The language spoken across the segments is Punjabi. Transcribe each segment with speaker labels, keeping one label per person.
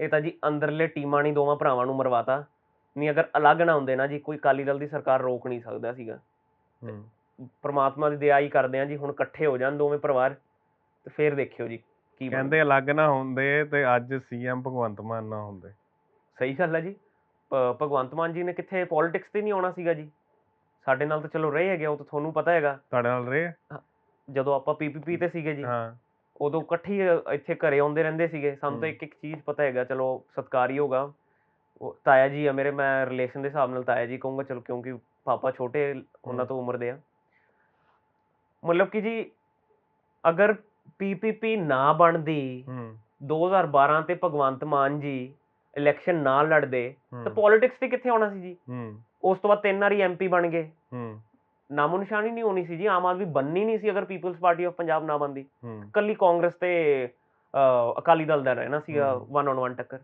Speaker 1: ਇਹ ਤਾਂ ਜੀ ਅੰਦਰਲੇ ਟੀਮਾਂ ਨੇ ਦੋਵਾਂ ਭਰਾਵਾਂ ਨੂੰ ਮਰਵਾਤਾ। ਨਹੀਂ ਅਗਰ ਅਲੱਗ ਨਾ ਹੁੰਦੇ ਨਾ ਜੀ ਕੋਈ ਅਕਾਲੀ ਦਲ ਦੀ ਸਰਕਾਰ ਰੋਕ ਨਹੀਂ ਸਕਦਾ ਸੀਗਾ।
Speaker 2: ਹੂੰ।
Speaker 1: ਪ੍ਰਮਾਤਮਾ ਦੀ ਦਇਆ ਹੀ ਕਰਦੇ ਆ ਜੀ ਹੁਣ ਇਕੱਠੇ ਹੋ ਜਾਣ ਦੋਵੇਂ ਪਰਿਵਾਰ ਤੇ ਫੇਰ ਦੇਖਿਓ ਜੀ ਕੀ।
Speaker 2: ਕਹਿੰਦੇ ਅਲੱਗ ਨਾ ਹੁੰਦੇ ਤੇ ਅੱਜ ਸੀਐਮ ਭਗਵੰਤ ਮਾਨ ਨਾ ਹੁੰਦੇ।
Speaker 1: ਸਹੀ ਗੱਲ ਹੈ ਜੀ। ਭਗਵੰਤ ਮਾਨ ਜੀ ਨੇ ਕਿੱਥੇ ਪੋਲਿਟਿਕਸ ਤੇ ਨਹੀਂ ਆਉਣਾ ਸੀਗਾ ਜੀ। ਸਾਡੇ ਨਾਲ ਤਾਂ ਚਲੋ ਰਹੇ ਹੈਗੇ ਉਹ ਤਾਂ ਤੁਹਾਨੂੰ ਪਤਾ ਹੈਗਾ।
Speaker 2: ਤੁਹਾਡੇ ਨਾਲ ਰਹੇ
Speaker 1: ਜਦੋਂ ਆਪਾਂ ਪੀਪੀਪੀ ਤੇ ਸੀਗੇ ਜੀ।
Speaker 2: ਹਾਂ।
Speaker 1: ਉਦੋਂ ਇਕੱਠੀ ਇੱਥੇ ਘਰੇ ਆਉਂਦੇ ਰਹਿੰਦੇ ਸੀਗੇ। ਸਾਨੂੰ ਤਾਂ। ਇੱਕ ਇੱਕ ਚੀਜ਼ ਪਤਾ ਹੈਗਾ ਚਲੋ ਸਤਿਕਾਰ ਹੋਗਾ ਉਹ ਤਾਇਆ ਜੀ ਆ ਮੇਰੇ ਮੈਂ ਰਿਲੇਸ਼ਨ ਦੇ ਹਿਸਾਬ ਨਾਲ ਤਾਇਆ ਜੀ ਕਹੂੰਗਾ ਚਲੋ ਕਿਉਂਕਿ ਪਾਪਾ ਛੋਟੇ ਉਹਨਾਂ। ਤੋਂ ਉਮਰ ਦੇ ਆ। ਮਤਲਬ ਕਿ ਜੀ ਅਗਰ ਪੀਪੀਪੀ ਨਾ ਬਣਦੀ
Speaker 2: ਹੂੰ।
Speaker 1: 2012 ਤੇ ਭਗਵੰਤ ਮਾਨ ਜੀ ਇਲੈਕਸ਼ਨ ਨਾ ਲੜਦੇ ਤਾਂ ਪੋਲਿਟਿਕਸ ਤੇ ਕਿੱਥੇ ਆਉਣਾ ਸੀ ਜੀ? ਉਸ ਤੋਂ ਬਾਅਦ ਤਿੰਨ ਵਾਰੀ ਐਮਪੀ ਬਣ ਗਏ।
Speaker 2: ਹੂੰ।
Speaker 1: ਨਾਮੋ ਨਿਸ਼ਾਨੀ ਨਹੀਂ ਹੋਣੀ ਸੀ ਜੀ ਆਮ ਆਦਮੀ ਬੰਨੀ ਨਹੀਂ ਸੀ ਅਗਰ ਪੀਪਲਸ ਪਾਰਟੀ ਆਫ ਪੰਜਾਬ ਨਾ ਬਣਦੀ
Speaker 2: ਹੂੰ।
Speaker 1: ਕੱਲੀ ਕਾਂਗਰਸ ਤੇ ਅਕਾਲੀ ਦਲ ਦਾ ਰਹਿਣਾ
Speaker 2: ਹਮ।
Speaker 1: ਵਨ ਔਨ ਵਨ ਟੱਕਰ।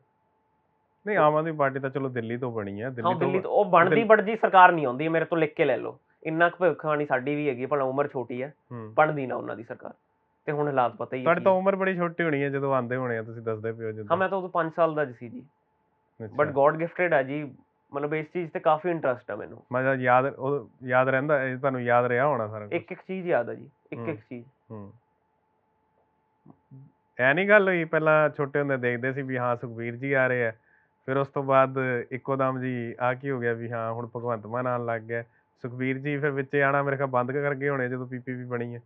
Speaker 2: ਨਹੀਂ ਆਮ ਆਦਮੀ ਪਾਰਟੀ ਤਾਂ ਚਲੋ ਦਿੱਲੀ ਤੋਂ ਬਣੀ ਹੈ ਦਿੱਲੀ
Speaker 1: ਦਿੱਲੀ
Speaker 2: ਤੋਂ
Speaker 1: ਤੋਂ ਉਹ ਬਣਦੀ ਬਟ ਜੀ ਸਰਕਾਰ ਨਹੀਂ ਆਉਂਦੀ ਮੇਰੇ ਤੋਂ ਲਿਖ ਕੇ ਲੈ ਲਓ। ਇੰਨਾ ਕੁ ਭਵਿੱਖਬਾਣੀ ਸਾਡੀ ਵੀ ਹੈਗੀ ਭਲਾ ਉਮਰ ਛੋਟੀ ਹੈ। ਬਣਦੀ ਨਾ ਉਹਨਾਂ ਦੀ ਸਰਕਾਰ। ਤੇ ਹੁਣ ਹਾਲਾਤ ਪਤਾ ਹੀ ਹੈ
Speaker 2: ਤੁਹਾਡੀ ਤਾਂ। ਉਮਰ ਬੜੀ ਛੋਟੀ ਹੋਣੀ ਹੈ ਜਦੋਂ ਆਂਦੇ ਹੋਣੇ ਆ ਤੁਸੀਂ ਦੱਸਦੇ ਪਿਓ ਜਦੋਂ।
Speaker 1: ਹਾਂ ਮੈਂ ਤਾਂ ਉਦੋਂ 5 ਸਾਲ ਦਾ ਸੀ ਜੀ। ਬਟ ਗੋਡ ਗਿਫਟਡ ਹੈ ਜੀ ਮਤਲਬ ਇਸ ਚੀਜ਼ ਤੇ ਕਾਫੀ ਇੰਟਰਸਟ ਹੈ ਮੈਨੂੰ।
Speaker 2: ਮੈਂ ਜਦ ਯਾਦ ਉਹ ਯਾਦ ਰਹਿੰਦਾ ਇਹ ਤੁਹਾਨੂੰ ਯਾਦ ਰਿਹਾ ਹੋਣਾ ਸਾਰਾ ਕੁਛ।
Speaker 1: ਇੱਕ ਇੱਕ ਚੀਜ਼ ਯਾਦ ਹੈ ਜੀ ਇੱਕ। ਇੱਕ ਚੀਜ਼।
Speaker 2: ਹੂੰ। ਐ ਨਹੀਂ ਗੱਲ ਹੋਈ ਪਹਿਲਾਂ ਛੋਟੇ ਹੁੰਦੇ ਦੇਖਦੇ ਸੀ ਵੀ ਹਾਂ ਸੁਖਬੀਰ ਜੀ ਆ ਰਹੇ ਆ ਫਿਰ ਉਸ ਤੋਂ ਬਾਅਦ ਇੱਕੋ ਦਮ ਜੀ ਆ ਕੀ ਹੋ ਗਿਆ ਵੀ ਹਾਂ ਹੁਣ ਭਗਵੰਤ ਮਾਨ ਆਉਣ ਲੱਗ ਗਿਆ। ਸੁਖਬੀਰ ਜੀ ਫਿਰ ਵਿੱਚੇ ਆਣਾ ਮੇਰੇ ਖਿਆਲ ਬੰਦ ਕਰ ਗਏ ਹੋਣੇ ਜਦੋਂ ਪੀਪੀਪੀ ਬਣੀ ਹੈ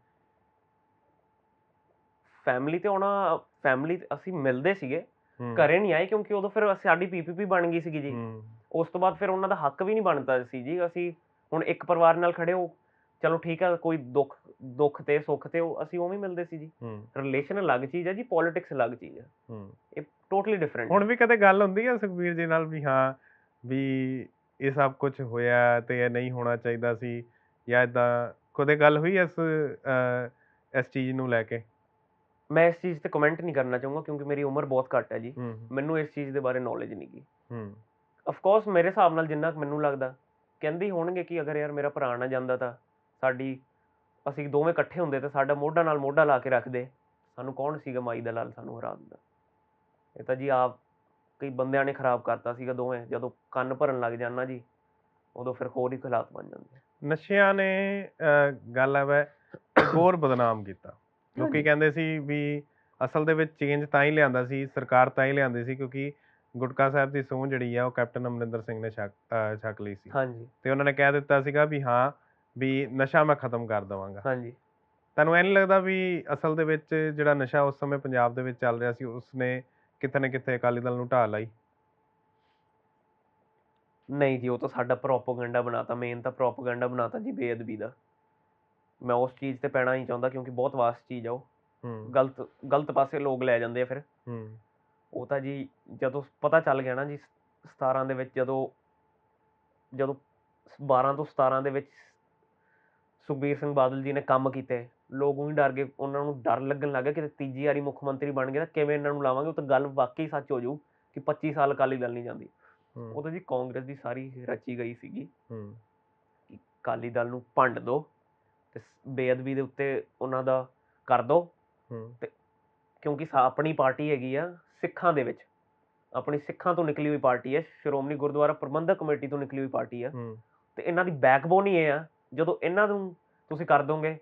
Speaker 1: ਫੈਮਿਲੀ ਤੇ ਆਉਣਾ ਫੈਮਿਲੀ ਅਸੀਂ ਮਿਲਦੇ ਸੀਗੇ।
Speaker 2: ਹੂੰ,
Speaker 1: ਘਰੇ ਨਹੀਂ ਆਏ ਕਿਉਂਕਿ ਉਦੋਂ ਫਿਰ ਸਾਡੀ ਪੀਪੀਪੀ ਬਣ ਗਈ ਸੀਗੀ ਜੀ।
Speaker 2: ਹੂੰ।
Speaker 1: ਉਸ ਤੋਂ ਬਾਅਦ ਫਿਰ ਉਹਨਾਂ ਦਾ ਹੱਕ ਵੀ ਨਹੀਂ ਬਣਦਾ ਸੀ ਜੀ। ਅਸੀਂ ਹੁਣ ਇੱਕ ਪਰਿਵਾਰ ਨਾਲ ਖੜੇ ਹੋ ਚਲੋ ਠੀਕ ਹੈ ਕੋਈ ਦੁੱਖ ਦੁੱਖ ਤੇ ਸੁੱਖ ਤੇ ਅਸੀਂ ਉਵੇਂ ਮਿਲਦੇ ਸੀ ਜੀ। ਰਿਲੇਸ਼ਨ ਅਲੱਗ ਚੀਜ਼ ਹੈ ਜੀ ਪੋਲਿਟਿਕਸ ਅਲੱਗ ਚੀਜ਼ ਹੈ। ਇਹ ਟੋਟਲੀ ਡਿਫਰੈਂਟ
Speaker 2: ਹੁਣ ਵੀ ਕਦੇ ਗੱਲ ਹੁੰਦੀ ਹੈ ਸੁਖਬੀਰ ਜੀ ਨਾਲ ਵੀ ਹਾਂ ਵੀ ਇਹ ਸਭ ਕੁਝ ਹੋਇਆ ਤੇ ਇਹ ਨਹੀਂ ਹੋਣਾ ਚਾਹੀਦਾ ਸੀ ਜਾਂ ਇਦਾਂ ਕਦੇ ਗੱਲ ਹੋਈ ਇਸ ਇਸ ਚੀਜ਼ ਨੂੰ ਲੈ ਕੇ?
Speaker 1: ਮੈਂ ਇਸ ਚੀਜ਼ ਤੇ ਕਮੈਂਟ ਨਹੀਂ ਕਰਨਾ ਚਾਹੂੰਗਾ ਕਿਉਂਕਿ ਮੇਰੀ ਉਮਰ ਬਹੁਤ ਘੱਟ ਹੈ ਜੀ ਮੈਨੂੰ ਇਸ ਚੀਜ਼ ਦੇ ਬਾਰੇ ਨੌਲੇਜ ਨਹੀਂ ਗੀ।
Speaker 2: ਹੂੰ।
Speaker 1: ਆਫ ਕੋਰਸ ਮੇਰੇ ਹਿਸਾਬ ਨਾਲ ਜਿੰਨਾ ਕੁ ਮੈਨੂੰ ਲੱਗਦਾ ਕਹਿੰਦੇ ਹੋਣਗੇ ਕਿ ਅਗਰ ਯਾਰ ਮੇਰਾ ਭਰਾ ਨਾ ਜਾਂਦਾ ਤਾਂ ਸਾਡੀ ਅਸੀਂ ਦੋਵੇਂ ਇਕੱਠੇ ਹੁੰਦੇ ਤਾਂ ਸਾਡਾ ਮੋਢਾ ਨਾਲ ਮੋਢਾ ਲਾ ਕੇ ਰੱਖਦੇ। ਸਾਨੂੰ ਕੌਣ ਸੀਗਾ ਮਾਈ ਦਾ ਲਾਲ ਸਾਨੂੰ ਹਰਾ ਦਿੰਦਾ ਇਹ ਤਾਂ ਜੀ ਆਪ ਕਈ ਬੰਦਿਆਂ ਨੇ ਖਰਾਬ ਕਰਤਾ ਸੀਗਾ ਦੋਵੇਂ ਜਦੋਂ ਕੰਨ ਭਰਨ ਲੱਗ ਜਾਣਾ ਜੀ ਉਦੋਂ ਫਿਰ ਹੋਰ ਹੀ ਹਾਲਾਤ ਬਣ ਜਾਂਦੇ।
Speaker 2: ਨਸ਼ਿਆਂ ਨੇ ਗੱਲ ਹੈ ਵੈ ਹੋਰ ਬਦਨਾਮ ਕੀਤਾ। ਲੋਕੀ। ਕਹਿੰਦੇ ਸੀ ਵੀ ਅਸਲ ਦੇ ਵਿੱਚ ਚੇਂਜ ਤਾਂ ਹੀ ਲਿਆਂਦਾ ਸੀ ਸਰਕਾਰ ਤਾਂ ਹੀ ਲਿਆਂਦੀ ਸੀ ਕਿਉਂਕਿ ਗੁਟਕਾ ਸਾਹਿਬ ਦੀ ਸੂਹ ਜਿਹੜੀ ਆ ਉਹ ਕੈਪਟਨ ਅਮਰਿੰਦਰ ਸਿੰਘ ਨੇ ਛਕ ਅਹ, ਛਕ ਲਈ ਸੀ।
Speaker 1: ਹਾਂਜੀ।
Speaker 2: ਤੇ ਉਹਨਾਂ ਨੇ ਕਹਿ ਦਿੱਤਾ ਸੀਗਾ ਵੀ ਹਾਂ ਵੀ ਨਸ਼ਾ ਮੈਂ ਖਤਮ ਕਰ ਦਵਾਂਗਾ।
Speaker 1: ਹਾਂਜੀ।
Speaker 2: ਤੁਹਾਨੂੰ ਐ ਨਹੀਂ ਲੱਗਦਾ ਵੀ ਅਸਲ ਦੇ ਵਿੱਚ ਜਿਹੜਾ ਨਸ਼ਾ ਉਸ ਸਮੇਂ ਪੰਜਾਬ ਦੇ ਵਿੱਚ ਚੱਲ ਰਿਹਾ ਸੀ ਉਸਨੇ ਕਿਤੇ ਨਾ ਕਿਤੇ ਅਕਾਲੀ ਦਲ ਨੂੰ ਢਾਹ ਲਾਈ?
Speaker 1: ਨਹੀਂ ਜੀ ਉਹ ਤਾਂ ਸਾਡਾ ਪ੍ਰੋਪਗੈਂਡਾ ਬਣਾਤਾ ਮੇਨ ਤਾਂ ਪ੍ਰੋਪਗੈਂਡਾ ਬਣਾਤਾ ਜੀ ਬੇਅਦਬੀ ਦਾ। ਮੈਂ ਉਸ ਚੀਜ਼ ਤੇ ਪੈਣਾ ਨਹੀਂ ਚਾਹੁੰਦਾ ਕਿਉਂਕਿ ਬਹੁਤ ਵਾਸਟ ਚੀਜ਼ ਆ ਉਹ।
Speaker 2: ਹੂੰ।
Speaker 1: ਗਲਤ ਗਲਤ ਪਾਸੇ ਲੋਕ ਲੈ ਜਾਂਦੇ ਆ ਫਿਰ।
Speaker 2: ਹੂੰ।
Speaker 1: ਉਹ ਤਾਂ ਜੀ ਜਦੋਂ ਪਤਾ ਚੱਲ ਗਿਆ ਨਾ ਜੀ 17 ਦੇ ਵਿੱਚ ਜਦੋਂ ਜਦੋਂ 12 ਤੋਂ 17 ਦੇ ਵਿੱਚ ਸੁਖਬੀਰ ਸਿੰਘ ਬਾਦਲ ਜੀ ਨੇ ਕੰਮ ਕੀਤੇ ਲੋਕ ਉਹੀ ਡਰ ਗਏ ਉਹਨਾਂ ਨੂੰ ਡਰ ਲੱਗਣ ਲੱਗਾ ਕਿ ਤੀਜੀ ਵਾਰੀ ਮੁੱਖ ਮੰਤਰੀ ਬਣ ਗਏ ਤਾਂ ਕਿਵੇਂ ਇਹਨਾਂ ਨੂੰ ਲਾਵਾਂਗੇ ਉਹ ਤਾਂ ਗੱਲ ਵਾਕਈ ਸੱਚ ਹੋ ਜਾਊ ਕਿ 25 ਸਾਲ ਅਕਾਲੀ ਦਲ ਨਹੀਂ ਜਾਂਦੀ। ਉਹ ਤਾਂ ਜੀ ਕਾਂਗਰਸ ਦੀ ਸਾਰੀ ਰਚੀ ਗਈ ਸੀਗੀ।
Speaker 2: ਹੂੰ।
Speaker 1: ਕਿ ਅਕਾਲੀ ਦਲ ਨੂੰ ਭੰਡ ਦਿਓ ਤੇ ਬੇਅਦਬੀ ਦੇ ਉੱਤੇ ਉਹਨਾਂ ਦਾ ਕਰ ਦਿਓ
Speaker 2: ਹੂੰ।
Speaker 1: ਕਿਉਂਕਿ ਆਪਣੀ ਪਾਰਟੀ ਹੈਗੀ ਆ ਸਿੱਖਾਂ ਦੇ ਵਿੱਚ। ਆਪਣੀ ਸਿੱਖਾਂ ਤੋਂ ਨਿਕਲੀ ਹੋਈ ਪਾਰਟੀ ਹੈ ਸ਼੍ਰੋਮਣੀ ਗੁਰਦੁਆਰਾ ਪ੍ਰਬੰਧਕ ਕਮੇਟੀ ਤੋਂ ਨਿਕਲੀ ਹੋਈ ਪਾਰਟੀ ਆ
Speaker 2: ਹੂੰ।
Speaker 1: ਤੇ ਇਹਨਾਂ ਦੀ ਬੈਕਬੋਨ ਹੀ ਇਹ ਆ ਜਦੋਂ ਇਹਨਾਂ ਨੂੰ ਤੁਸੀਂ ਕਰ ਦੋਗੇ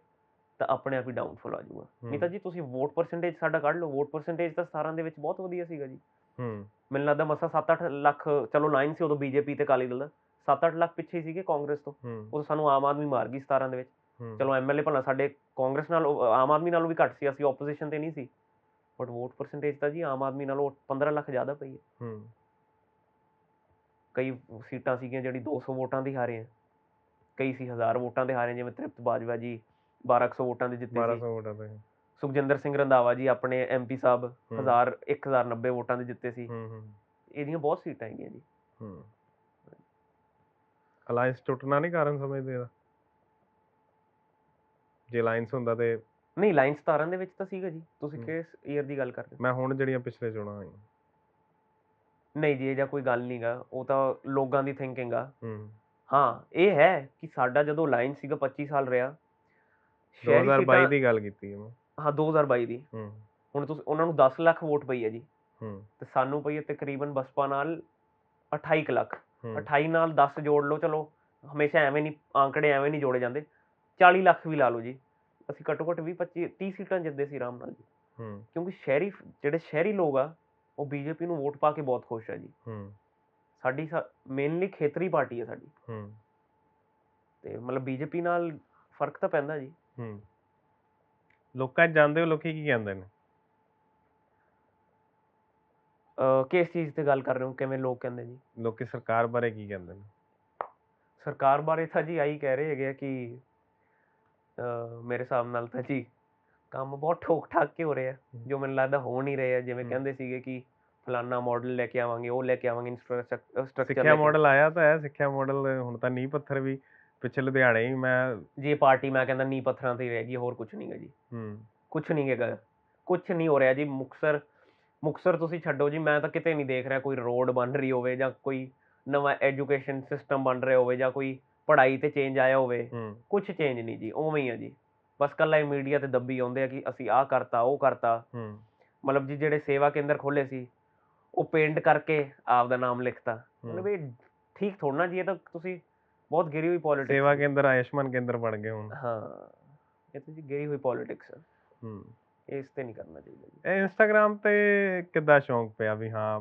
Speaker 1: ਤਾਂ ਆਪਣੇ ਆਪ ਹੀ ਡਾਊਨਫਾਲ ਆ ਜਾਊਗਾ। ਨਹੀਂ ਤਾਂ। ਜੀ ਤੁਸੀਂ ਵੋਟ ਪਰਸੈਂਟੇਜ ਸਾਡਾ ਕੱਢ ਲਓ। ਵੋਟ ਪਰਸੈਂਟੇਜ ਤਾਂ 17 ਦੇ ਵਿੱਚ ਬਹੁਤ ਵਧੀਆ ਸੀਗਾ ਜੀ।
Speaker 2: ਹੂੰ।
Speaker 1: ਮੈਨੂੰ ਲੱਗਦਾ ਮਸਾ 7-8 ਲੱਖ ਚਲੋ ਲਾਈਨ ਸੀ ਉਦੋਂ ਬੀਜੇਪੀ ਤੇ ਅਕਾਲੀ ਦਲ ਦਾ। 7-8 ਲੱਖ ਪਿੱਛੇ ਹੀ ਸੀਗੇ ਕਾਂਗਰਸ ਤੋਂ। ਉਹ ਸਾਨੂੰ ਆਮ ਆਦਮੀ ਮਾਰ ਗਈ 17 ਦੇ ਵਿੱਚ। ਚਲੋ ਐਮਐਲਏ ਭਲਾ ਸਾਡੇ ਕਾਂਗਰਸ ਨਾਲ ਆਮ ਆਦਮੀ ਨਾਲੋਂ ਵੀ ਘੱਟ ਸੀ ਅਸੀਂ ਆਪੋਜੀਸ਼ਨ ਤੇ ਨਹੀਂ ਸੀ। ਬਟ ਵੋਟ ਪਰਸੈਂਟੇਜ ਤਾਂ ਜੀ ਆਮ ਆਦਮੀ ਨਾਲੋਂ 15 ਲੱਖ ਜ਼ਿਆਦਾ ਪਈ ਹੈ।
Speaker 2: ਹੂੰ।
Speaker 1: ਕਈ ਸੀਟਾਂ ਸੀਗੀਆਂ ਜਿਹੜੀ 200 ਵੋਟਾਂ ਦੀ ਹਾਰੇ ਆ। ਕਈ ਸੀ 1000 ਵੋਟਾਂ ਦੇ ਹਾਰੇ ਜਿਵੇਂ ਤ੍ਰਿਪਤ ਬਾਜਵਾ ਜੀ 1200 ਵੋਟਾਂ ਦੇ ਜਿੱਤੇ
Speaker 2: 1200
Speaker 1: ਸੀ।
Speaker 2: ਵੋਟਾਂ ਤੇ
Speaker 1: ਸੁਖਜਿੰਦਰ ਸਿੰਘ ਰੰਧਾਵਾ ਜੀ ਆਪਣੇ ਐਮਪੀ ਸਾਹਿਬ
Speaker 2: ਹੂੰ।
Speaker 1: 1000 1090 ਵੋਟਾਂ ਦੇ ਜਿੱਤੇ ਸੀ।
Speaker 2: ਹੂੰ ਹੂੰ।
Speaker 1: ਇਹਦੀਆਂ ਬਹੁਤ ਸੀਟਾਂ ਹੈਗੀਆਂ ਜੀ।
Speaker 2: ਹੂੰ। ਅਲਾਈਅੰਸ ਟੁੱਟਣਾ ਨਹੀਂ ਕਾਰਨ ਸਮਝਦੇ ਇਹਦਾ। ਜੇ ਅਲਾਈਅੰਸ ਹੁੰਦਾ ਤੇ
Speaker 1: ਨਹੀਂ ਲਾਈਨ 17 ਦੇ ਵਿੱਚ ਤਾਂ ਸੀਗਾ ਜੀ। ਤੁਸੀਂ। ਕਿਸ ਈਅਰ ਦੀ ਗੱਲ ਕਰ ਰਹੇ ਹੋ?
Speaker 2: ਮੈਂ ਹੁਣ ਜਿਹੜੀਆਂ ਪਿਛਲੇ ਚੋਣਾਂ ਹੋਈਆਂ
Speaker 1: ਨਹੀਂ ਜੀ ਇਹ ਜਾਂ ਕੋਈ ਗੱਲ ਨਹੀਂਗਾ। ਉਹ ਤਾਂ ਲੋਕਾਂ ਦੀ ਥਿੰਕਿੰਗ ਆ।
Speaker 2: ਹੂੰ।
Speaker 1: ਹਾਂ ਇਹ ਹੈ ਕਿ ਸਾਡਾ ਜਦੋਂ ਲਾਈਨ ਸੀਗਾ 25 ਸਾਲ ਰਿਹਾ ਸ਼ਹਿਰੀ
Speaker 2: 2022
Speaker 1: ਸੀਟਾਂ-
Speaker 2: ਦੀ ਗੱਲ ਕੀਤੀ ਹੈ ਮੈਂ।
Speaker 1: ਹਾਂ 2022 ਦੀ।
Speaker 2: ਹੂੰ।
Speaker 1: ਹੁਣ ਤੁਸੀਂ ਉਹਨਾਂ ਨੂੰ 10 ਲੱਖ ਵੋਟ ਪਈ ਹੈ ਜੀ।
Speaker 2: ਹੂੰ।
Speaker 1: ਤੇ ਸਾਨੂੰ ਪਈ ਹੈ ਤਕਰੀਬਨ ਬਸਪਾ ਨਾਲ 28 ਕੁ ਲੱਖ।
Speaker 2: ਹੂੰ।
Speaker 1: 28 ਨਾਲ 10 ਜੋੜ ਲਓ ਚਲੋ ਹਮੇਸ਼ਾ ਐਵੇਂ ਨਹੀਂ ਆંકੜੇ ਐਵੇਂ ਨਹੀਂ ਜੋੜੇ ਜਾਂਦੇ। 40 ਲੱਖ ਵੀ ਲਾ ਲਓ ਜੀ। ਅਸੀਂ ਘੱਟੋ ਘੱਟ 20 25 30 ਸੀਟਾਂ ਜਿੱਤਦੇ ਸੀ ਆਰਾਮ ਨਾਲ ਜੀ।
Speaker 2: ਹੂੰ।
Speaker 1: ਕਿਉਂਕਿ ਸ਼ਹਿਰੀ ਜਿਹੜੇ ਸ਼ਹਿਰੀ ਲੋਕ ਆ ਉਹ ਬੀਜੇਪੀ ਨੂੰ ਵੋਟ ਪਾ ਕੇ ਬਹੁਤ ਖੁਸ਼ ਆ ਜੀ।
Speaker 2: ਹੂੰ।
Speaker 1: ਸਾਡੀ ਮੇਨਲੀ ਖੇਤਰੀ ਪਾਰਟੀ ਹੈ ਸਾਡੀ।
Speaker 2: ਹੂੰ।
Speaker 1: ਤੇ ਮਤਲਬ ਬੀਜੇਪੀ ਨਾਲ ਫ਼ਰਕ ਤਾਂ ਪੈਂਦਾ ਜੀ।
Speaker 2: ਹੂੰ। ਲੋਕਾਂ 'ਚ ਜਾਂਦੇ ਹੋ ਲੋਕੀ ਕੀ ਕਹਿੰਦੇ ਨੇ?
Speaker 1: ਅਹ ਕਿਸ ਚੀਜ਼ ਤੇ ਗੱਲ ਕਰ ਰਹੇ ਹੋ? ਕਿਵੇਂ ਲੋਕ ਕਹਿੰਦੇ ਜੀ?
Speaker 2: ਲੋਕੀ ਸਰਕਾਰ ਬਾਰੇ ਕੀ ਕਹਿੰਦੇ ਨੇ?
Speaker 1: ਸਰਕਾਰ ਬਾਰੇ ਤਾਂ ਜੀ ਆਹੀ ਕਹਿ ਰਹੇ ਹੈਗੇ ਆ ਕਿ ਮੇਰੇ ਹਿਸਾਬ ਨਾਲ ਤਾਂ ਜੀ ਕੰਮ ਬਹੁਤ ਠੋਕ ਠਾਕ ਕੇ ਹੋ ਰਿਹਾ ਜੋ ਮੈਨੂੰ ਲੱਗਦਾ ਹੋ ਨਹੀਂ ਰਿਹਾ ਜਿਵੇਂ
Speaker 2: ਹਮ।
Speaker 1: ਕਹਿੰਦੇ ਸੀਗੇ ਕਿ ਫਲਾਨਾ ਮਾਡਲ ਲੈ ਕੇ ਆਵਾਂਗੇ ਉਹ ਲੈ ਕੇ ਆਵਾਂਗੇ ਇਨਫਰਾਸਟ੍ਰਕਚਰ
Speaker 2: ਸਿੱਖਿਆ ਮਾਡਲ ਆਇਆ ਤਾਂ ਹੈ ਸਿੱਖਿਆ ਮਾਡਲ ਹੁਣ ਤਾਂ ਨੀਂਹ ਪੱਥਰ ਵੀ ਪਿੱਛੇ ਲੁਧਿਆਣੇ ਹੀ ਮੈਂ
Speaker 1: ਜੀ ਪਾਰਟੀ ਮੈਂ ਕਹਿੰਦਾ ਨੀ ਪੱਥਰਾਂ ਤੇ ਹੀ ਰਹੇਗੀ ਹੋਰ ਕੁਝ ਨਹੀਂ ਹੈ ਜੀ।
Speaker 2: ਹੂੰ।
Speaker 1: ਕੁਝ ਨਹੀਂ ਹੈਗਾ ਕੁਝ ਨਹੀਂ ਹੋ ਰਿਹਾ ਜੀ ਮੁਕਸਰ ਮੁਕਸਰ ਤੁਸੀਂ ਛੱਡੋ ਜੀ ਮੈਂ ਤਾਂ ਕਿਤੇ ਨਹੀਂ ਦੇਖ ਰਿਹਾ ਕੋਈ ਰੋਡ ਬਣ ਰਹੀ ਹੋਵੇ ਜਾਂ ਕੋਈ ਨਵਾਂ ਐਜੂਕੇਸ਼ਨ ਸਿਸਟਮ ਬਣ ਰਿਹਾ ਹੋਵੇ ਜਾਂ ਕੋਈ ਪੜ੍ਹਾਈ ਤੇ ਚੇਂਜ ਆਇਆ ਹੋਵੇ ਕੁਝ ਚੇਂਜ ਨਹੀਂ ਜੀ ਉਵੇਂ ਹੀ ਆ ਜੀ। ਬਸ ਕੱਲਾ ਹੀ ਮੀਡੀਆ ਤੇ ਦੱਬੀ ਆਉਂਦੇ ਆ ਕਿ ਅਸੀਂ ਆਹ ਕਰਤਾ ਉਹ ਕਰਤਾ। ਮਤਲਬ ਜੀ ਜਿਹੜੇ ਸੇਵਾ ਕੇਂਦਰ ਖੋਲੇ ਸੀ ਉਹ ਪੇਂਟ ਕਰਕੇ ਆਪ ਦਾ ਨਾਮ ਲਿਖਤਾ। ਮਤਲਬ ਇਹ ਠੀਕ ਥੋੜਾ ਜੀ ਇਹ ਤਾਂ ਤੁਸੀਂ ਬਹੁਤ ਗਿਰੀ ਹੋਈ ਪੋਲਿਟਿਕਸ
Speaker 2: ਸੇਵਾ ਕੇਂਦਰ ਆਯੁਸ਼ਮਾਨ ਕੇਂਦਰ ਬਣ ਗਏ ਹੁਣ।
Speaker 1: ਹਾਂ ਇਹ ਤਾਂ ਜੀ ਗਿਰੀ ਹੋਈ ਪੋਲਿਟਿਕਸ ਹੈ।
Speaker 2: ਹੂੰ
Speaker 1: ਇਸ ਤੇ ਨਹੀਂ ਕਰਨਾ ਚਾਹੀਦਾ ਜੀ।
Speaker 2: ਇਹ ਇੰਸਟਾਗ੍ਰam ਤੇ ਕਿੱਦਾਂ ਸ਼ੌਂਕ ਪਿਆ ਵੀ ਹਾਂ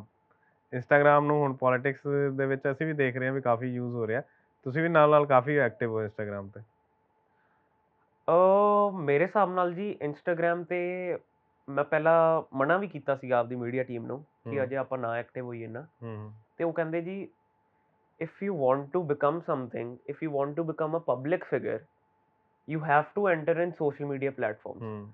Speaker 2: ਇੰਸਟਾਗ੍ਰam ਨੂੰ ਹੁਣ ਪੋਲਿਟਿਕਸ ਦੇ ਵਿੱਚ ਅਸੀਂ ਵੀ ਦੇਖ ਰਹੇ ਹਾਂ ਵੀ ਕਾਫੀ ਯੂਜ਼ ਹੋ ਰਿਹਾ। ਤੁਸੀਂ ਵੀ ਨਾਲ ਨਾਲ ਕਾਫੀ ਐਕਟਿਵ ਹੋ ਇੰਸਟਾਗ੍ਰam ਤੇ।
Speaker 1: ਅ ਮੇਰੇ ਹਿਸਾਬ ਨਾਲ ਜੀ ਇੰਸਟਾਗ੍ਰam ਤੇ ਮੈਂ ਪਹਿਲਾਂ ਮਨਾ ਵੀ ਕੀਤਾ ਸੀਗਾ ਆਪਦੀ ਮੀਡੀਆ ਟੀਮ ਨੂੰ ਕਿ
Speaker 2: ਹੂੰ।
Speaker 1: ਅਜੇ ਆਪਾਂ ਨਾ ਐਕਟਿਵ ਹੋਈਏ ਨਾ।
Speaker 2: ਹੂੰ
Speaker 1: ਤੇ ਉਹ ਕਹਿੰਦੇ ਜੀ if you want to become something if you want to become a public figure you have to enter in social media platform
Speaker 2: ਹੂੰ।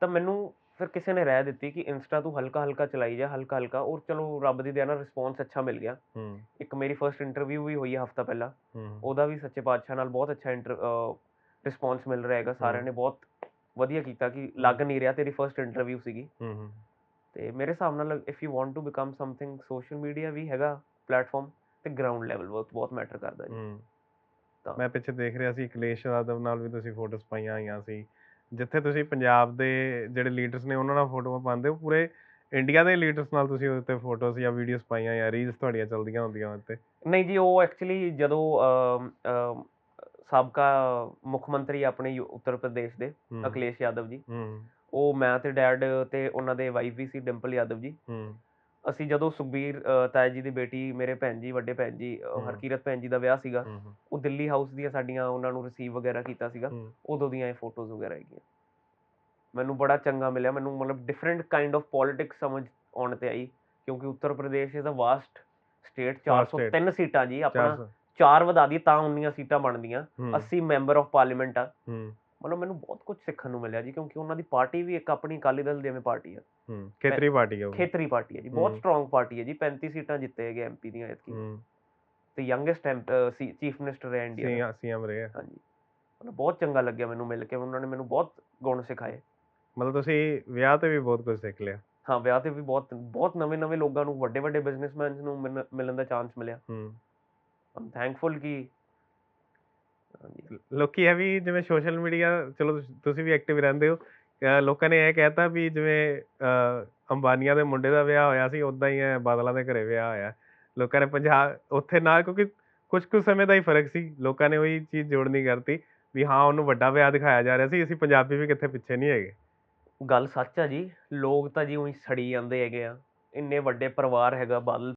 Speaker 1: ਤਾਂ ਮੈਨੂੰ ਫਿਰ ਕਿਸੇ ਨੇ ਰਾਏ ਦਿੱਤੀ ਕਿ ਇੰਸਟਾ ਤੂੰ ਹਲਕਾ ਹਲਕਾ ਚਲਾਈ ਜਾ ਹਲਕਾ ਹਲਕਾ ਔਰ ਚਲੋ ਰੱਬ ਦੀ ਦਇਆ ਨਾਲ ਰਿਸਪੌਂਸ ਅੱਛਾ ਮਿਲ ਗਿਆ।
Speaker 2: ਹੂੰ।
Speaker 1: ਇੱਕ ਮੇਰੀ ਫਰਸਟ ਇੰਟਰਵਿਊ ਵੀ ਹੋਈ ਹੈ ਹਫਤਾ ਪਹਿਲਾਂ। ਉਹਦਾ ਵੀ ਸੱਚੇ ਪਾਤਸ਼ਾਹ ਨਾਲ ਬਹੁਤ ਅੱਛਾ ਇੰਟਰ ਰਿਸਪੌਂਸ ਮਿਲ ਰਿਹਾ ਹੈਗਾ। ਸਾਰਿਆਂ ਨੇ ਬਹੁਤ ਵਧੀਆ ਕੀਤਾ ਕਿ ਲੱਗ ਨਹੀਂ ਰਿਹਾ ਤੇਰੀ ਫਰਸਟ ਇੰਟਰਵਿਊ ਸੀਗੀ। ਤੇ ਮੇਰੇ ਹਿਸਾਬ ਨਾਲ if you want to become something social media ਵੀ ਹੈਗਾ ਪਲੇਟਫਾਰਮ ਤੇ ਗਰਾਊਂਡ ਲੈਵਲ ਬਹੁਤ ਬਹੁਤ ਮੈਟਰ ਕਰਦਾ ਜੀ।
Speaker 2: ਮੈਂ ਪਿੱਛੇ ਦੇਖ ਰਿਹਾ ਸੀ ਅਖਿਲੇਸ਼ ਯਾਦਵ ਨਾਲ ਵੀ ਤੁਸੀਂ ਫੋਟੋਸ ਪਾਈਆਂ ਹੋਈਆਂ ਸੀ। ਜਿੱਥੇ ਤੁਸੀਂ ਪੰਜਾਬ ਦੇ ਜਿਹੜੇ ਲੀਡਰਸ ਨੇ ਉਹਨਾਂ ਨਾਲ ਫੋਟੋਆਂ ਪਾਉਂਦੇ ਹੋ ਪੂਰੇ ਇੰਡੀਆ ਦੇ ਲੀਡਰਸ ਨਾਲ ਤੁਸੀਂ ਉਹਦੇ ਤੇ ਫੋਟੋਸ ਜਾਂ ਵੀਡੀਓਜ਼ ਪਾਈਆਂ ਜਾਂ ਰੀਲਸ ਤੁਹਾਡੀਆਂ ਚੱਲਦੀਆਂ ਹੁੰਦੀਆਂ ਉੱਤੇ
Speaker 1: ਨਹੀਂ ਜੀ ਉਹ ਐਕਚੁਅਲੀ ਜਦੋਂ ਸਾਬਕਾ ਮੁੱਖ ਮੰਤਰੀ ਆਪਣੇ ਉੱਤਰ ਪ੍ਰਦੇਸ਼ ਦੇ
Speaker 2: ਹੂੰ,
Speaker 1: ਅਖਿਲੇਸ਼ ਯਾਦਵ ਜੀ।
Speaker 2: ਹੂੰ।
Speaker 1: ਉਹ ਮੈਂ ਤੇ ਡੈਡ ਤੇ ਉਹਨਾਂ ਦੇ ਵਾਈਫ ਵੀ ਸੀ ਡਿੰਪਲ ਯਾਦਵ ਜੀ।
Speaker 2: ਹੂੰ।
Speaker 1: ਅਸੀਂ ਜਦੋਂ ਸੁਖਬੀਰ ਤਾਇਆ ਜੀ ਦੀ ਬੇਟੀ ਮੇਰੇ ਭੈਣ ਜੀ ਵੱਡੇ ਭੈਣ ਜੀ
Speaker 2: ਹਮ।
Speaker 1: ਹਰਕੀਰਤ ਭੈਣ ਜੀ ਦਾ ਵਿਆਹ ਸੀਗਾ
Speaker 2: ਹੂੰ, ਹੂੰ,
Speaker 1: ਉਹ ਦਿੱਲੀ ਹਾਊਸ ਦੀਆਂ ਸਾਡੀਆਂ ਉਹਨਾਂ ਨੂੰ ਰਿਸੀਵ ਵਗੈਰਾ ਕੀਤਾ ਸੀਗਾ
Speaker 2: ਹੂੰ।
Speaker 1: ਉਦੋਂ ਦੀਆਂ ਇਹ ਫੋਟੋਜ਼ ਵਗੈਰਾ ਹੈਗੀਆਂ। ਮੈਨੂੰ ਬੜਾ ਚੰਗਾ ਮਿਲਿਆ ਮੈਨੂੰ ਮਤਲਬ ਡਿਫਰੈਂਟ ਕਾਈਂਡ ਆਫ ਪੋਲਿਟਿਕਸ ਸਮਝ ਆਉਣ ਤੇ ਆਈ ਕਿਉਂਕਿ Uttar Pradesh is a vast state
Speaker 2: Vast
Speaker 1: 403 ਸੀਟਾਂ ਜੀ ਆਪਣਾ
Speaker 2: 400
Speaker 1: ਚਾਰ ਵਧਾ ਦੀ ਤਾਂ ਉਨੀਆਂ ਸੀਟਾਂ ਬਣਦੀਆਂ
Speaker 2: ਹੂੰ।
Speaker 1: 80 ਮੈਂਬਰ ਆਫ ਪਾਰਲੀਮੈਂਟ ਆ।
Speaker 2: ਹੂੰ।
Speaker 1: ਮਤਲਬ ਮੈਨੂੰ ਬਹੁਤ ਕੁਝ ਸਿੱਖਣ ਨੂੰ ਮਿਲਿਆ ਜੀ ਕਿਉਂਕਿ ਉਹਨਾਂ ਦੀ ਪਾਰਟੀ ਵੀ ਇੱਕ ਆਪਣੀ ਅਕਾਲੀ ਦਲ ਜਿਵੇਂ ਪਾਰਟੀ ਆ।
Speaker 2: ਹੂੰ ਖੇਤਰੀ ਪਾਰਟੀ ਉਹ।
Speaker 1: ਖੇਤਰੀ ਪਾਰਟੀ ਹੈ ਜੀ ਬਹੁਤ। ਸਟਰੋਂਗ ਪਾਰਟੀ ਹੈ ਜੀ 35 ਸੀਟਾਂ ਜਿੱਤੇ ਹੈਗੇ ਐਮਪੀ ਦੀਆਂ ਐਤਕੀ।
Speaker 2: ਹੂੰ।
Speaker 1: ਤੇ ਯੰਗੇਸਟ ਚੀਫ ਮਿਨਿਸਟਰ ਹੈ ਇੰਡੀਆ ਦਾ।
Speaker 2: ਸੀਐਮ ਰਹੇ ਆ।
Speaker 1: ਹਾਂਜੀ। ਮਤਲਬ ਬਹੁਤ ਚੰਗਾ ਲੱਗਿਆ ਮੈਨੂੰ ਮਿਲ ਕੇ ਉਹਨਾਂ ਨੇ ਮੈਨੂੰ ਬਹੁਤ ਗੁਣ ਸਿਖਾਏ।
Speaker 2: ਮਤਲਬ ਤੁਸੀਂ ਵਿਆਹ ਤੇ ਵੀ ਬਹੁਤ ਕੁਝ ਸਿੱਖ ਲਿਆ।
Speaker 1: ਹਾਂ ਵਿਆਹ ਤੇ ਵੀ ਬਹੁਤ ਬਹੁਤ ਨਵੇਂ ਨਵੇਂ ਲੋਕਾਂ ਨੂੰ ਵੱਡੇ ਵੱਡੇ ਬਿਜ਼ਨਸਮੈਨਸ ਨੂੰ ਮਿਲਣ- ਦਾ ਚਾਂਸ ਮਿਲਿਆ।
Speaker 2: ਹੂੰ।
Speaker 1: ਆਮ ਥੈਂਕਫੁਲ ਕਿ
Speaker 2: ਲੋਕੀ ਇਹ ਵੀ ਜਿਵੇਂ ਸੋਸ਼ਲ ਮੀਡੀਆ ਚਲੋ ਤੁਸ- ਤੁਸੀਂ ਵੀ ਐਕਟਿਵ ਰਹਿੰਦੇ ਹੋ। ਅਹ ਲੋਕਾਂ ਨੇ ਇਹ ਕਹਿਤਾ ਵੀ ਜਿਵੇਂ ਅਹ, ਅੰਬਾਨੀਆਂ ਦੇ ਮੁੰਡੇ ਦਾ ਵਿਆਹ ਹੋਇਆ ਸੀ ਉਦਾਂ ਹੀ ਇਹ ਬਾਦਲਾਂ ਦੇ ਘਰੇ ਵਿਆਹ ਹੋਇਆ। ਲੋਕਾਂ ਨੇ ਪੰਜਾਬ ਉੱਥੇ ਨਾ ਕਿਉਂਕਿ ਕੁਝ ਕੁ ਸਮੇਂ ਦਾ ਹੀ ਫ਼ਰਕ ਸੀ। ਲੋਕਾਂ ਨੇ ਉਹੀ ਚੀਜ਼ ਜੋੜਨੀ ਕਰਤੀ ਵੀ ਹਾਂ ਉਹਨੂੰ ਵੱਡਾ ਵਿਆਹ ਦਿਖਾਇਆ ਜਾ ਰਿਹਾ ਸੀ। ਅਸੀਂ ਪੰਜਾਬੀ ਵੀ ਕਿੱਥੇ ਪਿੱਛੇ ਨਹੀਂ ਹੈਗੇ।
Speaker 1: ਗੱਲ ਸੱਚ ਆ ਜੀ ਲੋਕ ਤਾਂ ਜੀ ਉਹੀ ਸੜੀ ਜਾਂਦੇ ਹੈਗੇ ਆ। ਇੰਨੇ ਵੱਡੇ ਪਰਿਵਾਰ ਹੈਗਾ ਬਾਦਲ